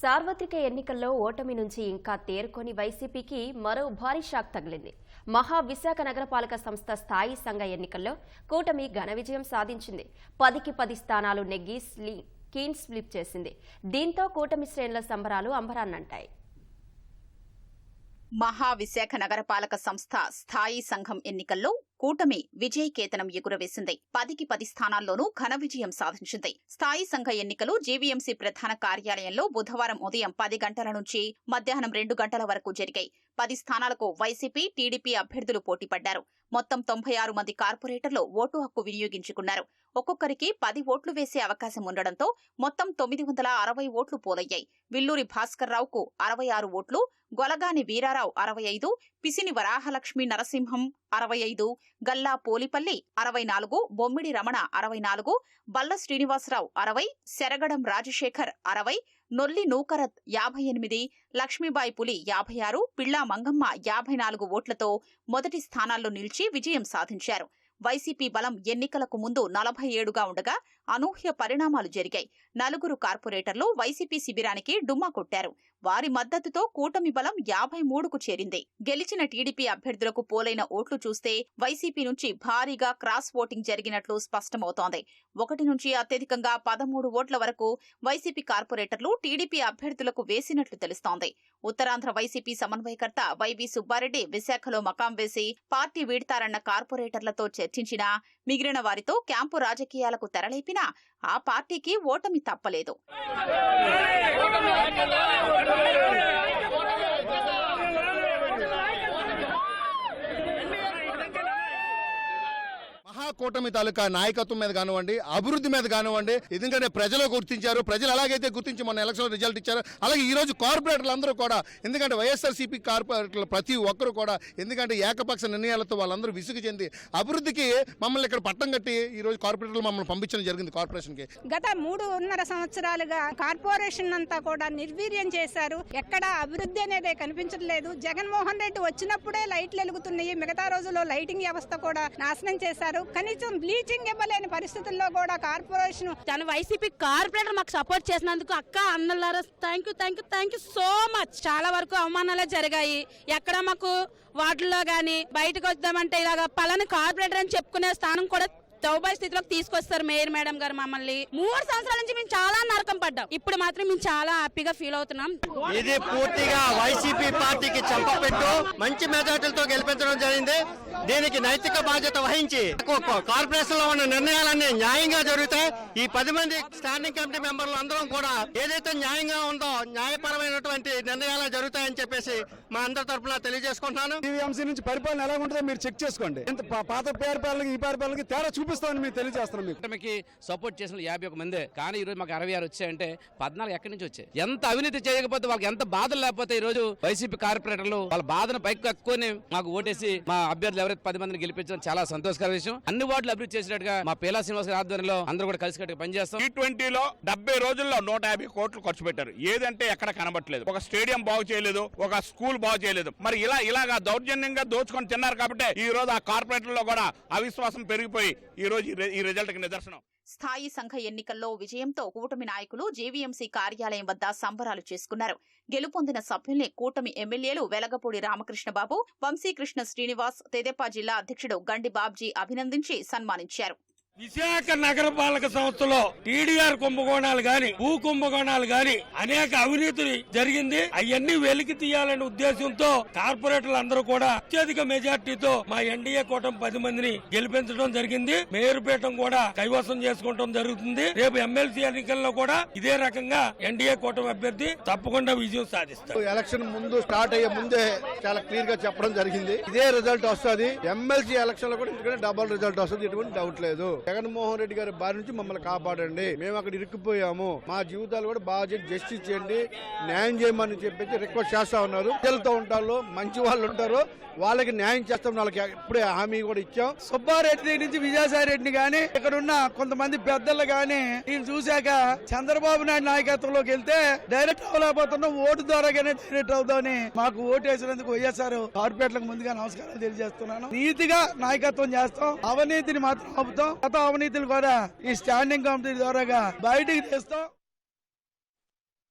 సార్వత్రిక ఎన్నికల్లో ఓటమి నుంచి ఇంకా తేరుకొని వైసీపీకి మరో భారీ షాక్ తగిలింది. మహా విశాఖ నగరపాలక సంస్థ స్థాయి సంఘ ఎన్నికల్లో కూటమి ఘన విజయం సాధించింది. పదికి పది స్థానాలు నెగ్గి కీన్ స్లిప్ చేసింది. దీంతో కూటమి శ్రేణుల సంబరాలు అంబరాన్నంటాయి. మహావిశాఖ నగరపాలక సంస్థ స్థాయి సంఘం ఎన్నికల్లో కూటమి విజయ కేతనం ఎగురవేసింది. పదికి పది స్థానాల్లోనూ ఘన విజయం సాధించింది. స్థాయి సంఘ ఎన్నికలు జీవీఎంసీ ప్రధాన కార్యాలయంలో బుధవారం ఉదయం పది గంటల నుంచి మధ్యాహ్నం రెండు గంటల వరకు జరిగాయి. పది స్థానాలకు వైసీపీ టీడీపీ అభ్యర్థులు పోటీపడ్డారు మొత్తం తొంభై ఆరు మంది కార్పొరేటర్లు ఓటు హక్కు వినియోగించుకున్నారు. ఒక్కొక్కరికి పది ఓట్లు వేసే అవకాశం ఉండడంతో మొత్తం తొమ్మిది వందల అరవై ఓట్లు పోలయ్యాయి. విల్లూరి భాస్కర్ రావుకు అరవై ఆరు ఓట్లు గొలగాని వీరారావు అరవై ఐదు పిసిని వరాహలక్ష్మి నరసింహం అరవై ఐదు గల్లా పోలిపల్లి అరవై నాలుగు బొమ్మిడి రమణ అరవై నాలుగు బల్ల శ్రీనివాసరావు అరవై శరగడం రాజశేఖర్ అరవై నొల్లి నూకరత్ యాభై ఎనిమిది లక్ష్మీబాయి పులి యాభై ఆరు పిళ్ళా మంగమ్మ యాభై నాలుగు ఓట్లతో మొదటి స్థానాల్లో నిలిచి విజయం సాధించారు. వైసీపీ బలం ఎన్నికలకు ముందు నలభై ఏడుగా ఉండగా అనూహ్య పరిణామాలు జరిగాయి. నలుగురు కార్పొరేటర్లు వైసీపీ శిబిరానికి డుమ్మా కొట్టారు. వారి మద్దతుతో కూటమి బలం యాభై మూడుకు చేరింది. గెలిచిన టీడీపీ అభ్యర్థులకు పోలైన ఓట్లు చూస్తే వైసీపీ నుంచి భారీగా క్రాస్ ఓటింగ్ జరిగినట్లు స్పష్టమవుతోంది. ఒకటి నుంచి అత్యధికంగా పదమూడు ఓట్ల వరకు వైసీపీ కార్పొరేటర్లు టీడీపీ అభ్యర్థులకు వేసినట్లు తెలుస్తోంది. ఉత్తరాంధ్ర వైసీపీ సమన్వయకర్త వైవి సుబ్బారెడ్డి విశాఖలో మకాం వేసి పార్టీ వీడతారన్న కార్పొరేటర్లతో చర్చించినా మిగిలిన వారితో క్యాంపు రాజకీయాలకు తెరలేపినా ఆ పార్టీకి ఓటమి తప్పలేదు. కూటమి తాలూకా నాయకత్వం మీద కానివ్వండి అభివృద్ధి మీద కానివ్వండి ఎందుకంటే ప్రజలు గుర్తించారు ప్రజలు ఎలాగైతే గుర్తించి మన ఎలక్షన్ రిజల్ట్ ఇచ్చారు. అలాగే ఈ రోజు కార్పొరేటర్లు అందరూ కూడా ఎందుకంటే వైఎస్ఆర్సీపీ కార్పొరేటర్లు ప్రతి ఒక్కరు కూడా ఎందుకంటే ఏకపక్ష నిర్ణయాలతో వాళ్ళందరూ విసుగు చెంది అభివృద్ధికి మమ్మల్ని ఇక్కడ పట్టం కట్టి ఈ రోజు కార్పొరేటర్లు మమ్మల్ని పంపించడం జరిగింది కార్పొరేషన్కి. గత మూడున్నర సంవత్సరాలుగా కార్పొరేషన్ అంతా కూడా నిర్వీర్యం చేశారు. ఎక్కడ అభివృద్ధి అనేది కనిపించట్లేదు. జగన్మోహన్ రెడ్డి వచ్చినప్పుడే లైట్లు వెలుగుతున్నాయి. మిగతా రోజుల్లో లైటింగ్ వ్యవస్థ కూడా నాశనం చేశారు. కనీసం బ్లీచింగ్ ఇవ్వలేని పరిస్థితుల్లో కూడా కార్పొరేషన్ తన వైసీపీ కార్పొరేటర్ మాకు సపోర్ట్ చేసినందుకు అక్క అన్నలారా thank you thank you thank you so much చాలా వరకు అవమానాలే జరిగాయి. ఎక్కడ మాకు వార్డుల్లో కానీ బయటకు వద్దామంటే ఇలాగ పలాని కార్పొరేటర్ అని చెప్పుకునే స్థానం కూడా దౌబాయ్ స్థితిలోకి తీసుకొస్తారు మేయర్ మేడం గారు మమ్మల్ని. మూడు సంవత్సరాల నుంచి మేము చాలా నరకం పడ్డాం. ఇప్పుడు మాత్రం మేము చాలా హ్యాపీగా ఫీల్ అవుతున్నాం. ఇది పూర్తిగా వైసీపీ పార్టీకి చెంపపెట్టు మంచి మెజార్టీలతో గెలిపించడం జరిగింది. దీనికి నైతిక బాధ్యత వహించి కార్పొరేషన్లో ఉన్న నిర్ణయాలన్నీ న్యాయంగా జరుగుతాయి. ఈ పది మంది స్టాండింగ్ కమిటీ మెంబర్లు అందరం కూడా ఏదైతే న్యాయంగా ఉందో న్యాయపరమైనటువంటి నిర్ణయాలు జరుగుతాయని చెప్పేసి మా అందరి తరఫున తెలియజేసుకుంటున్నాను. టీవీఎంసీ నుంచి పరిపాలన ఎలా ఉంటుందో మీరు చెక్ చేసుకోండి. పాత పరిపాలనకి ఈ పరిపాలనకి తేడా చూపిస్తామని మేము తెలియజేస్తున్నాం మీకు. కూటమికి సపోర్ట్ చేసిన యాభై ఒక మందే. కానీ ఈ రోజు మాకు అరవై ఆరు వచ్చాయంటే పద్నాలుగు ఎక్కడి నుంచి వచ్చాయి? ఎంత అవినీతి చేయకపోతే వాళ్ళకి ఎంత బాధలు లేకపోతే ఈ రోజు వైసీపీ కార్పొరేటర్లు వాళ్ళ బాధను పైకి కక్కుని మాకు ఓటేసి మా అభ్యర్థులు ఎవరైతే పది మందిని గెలిపించడం చాలా సంతోషకర విషయం. అన్ని వార్డులు అభివృద్ధి చేసినట్టుగా మా పేలా శ్రీనివాస్ గారి ఆధ్వర్యంలో అందరూ కూడా కలిసికట్టుగా పనిచేస్తాం. టీ ట్వంటీలో డెబ్బై రోజుల్లో నూట యాభై కోట్లు ఖర్చు పెట్టారు. ఏదంటే ఎక్కడ కనబట్టలేదు ఒక స్టేడియం బాగు చేయలేదు ఒక స్కూల్ బాగు చేయలేదు. మరి ఇలా ఇలాగా దౌర్జన్యంగా దోచుకొని తిన్నారు కాబట్టి ఈ రోజు ఆ కార్పొరేటర్లో కూడా అవిశ్వాసం పెరిగిపోయి ఈరోజు ఈ రిజల్ట్ నిదర్శనం. స్థాయి సంఘ ఎన్నికల్లో విజయంతో కూటమి నాయకులు జేవీఎంసీ కార్యాలయం వద్ద సంబరాలు చేసుకున్నారు. గెలుపొందిన సభ్యుల్ని కూటమి ఎమ్మెల్యేలు వెలగపూడి రామకృష్ణబాబు వంశీకృష్ణ శ్రీనివాస్ తెదేపా జిల్లా అధ్యక్షుడు గండి బాబ్జీ అభినందించి సన్మానించారు. విశాఖ నగరపాలక సంస్థలో టీడీఆర్ కుంభకోణాలు గాని భూ కుంభకోణాలు గాని అనేక అవినీతి జరిగింది. అవన్నీ వెలికి తీయాలనే ఉద్దేశంతో కార్పొరేటర్లు అందరూ కూడా అత్యధిక మెజార్టీతో మా ఎన్డీఏ కూటమి పది మందిని గెలిపించడం జరిగింది. మేయర్పేటం కూడా కైవసం చేసుకోవడం జరుగుతుంది. రేపు ఎమ్మెల్సీ ఎన్నికల్లో కూడా ఇదే రకంగా ఎన్డీఏ కూటమి అభ్యర్థి తప్పకుండా విజయం సాధిస్తారు. ఎలక్షన్ ముందు స్టార్ట్ అయ్యే ముందే చాలా క్లియర్గా చెప్పడం జరిగింది. ఇదే రిజల్ట్ వస్తుంది. ఎమ్మెల్సీ ఎలక్షన్లో కూడా డబుల్ రిజల్ట్ వస్తుంది. ఎటువంటి డౌట్ లేదు. జగన్మోహన్ రెడ్డి గారి బారి నుంచి మమ్మల్ని కాపాడండి. మేము అక్కడ ఇరుక్కుపోయాము. మా జీవితాలు కూడా బాగా జస్టిస్ చేయండి. న్యాయం చేయమని చెప్పేసి రిక్వెస్ట్ చేస్తా ఉన్నారు. ప్రజలతో ఉంటారు మంచి వాళ్ళు ఉంటారు. వాళ్ళకి న్యాయం చేస్తాం వాళ్ళకి ఇప్పుడే హామీ కూడా ఇచ్చాం. సుబ్బారెడ్డి నుంచి విజయసాయి రెడ్డిని గాని ఇక్కడ ఉన్న కొంతమంది పెద్దలు గాని నేను చూశాక చంద్రబాబు నాయుడు నాయకత్వంలోకి వెళ్తే డైరెక్ట్ అవ్వలేకపోతున్నాం ఓటు ద్వారాగానే డైరెక్ట్ అవుతామని మాకు ఓటు వేసినందుకు వైఎస్ఆర్ కార్పొరేట్లకు ముందుగా నమస్కారాలు తెలియజేస్తున్నాను. నీతిగా నాయకత్వం చేస్తాం. అవినీతిని మాత్రం ఆపుతాం. గత అవినీతిని కూడా ఈ స్టాండింగ్ కమిటీ ద్వారా బయటికి తెస్తాం.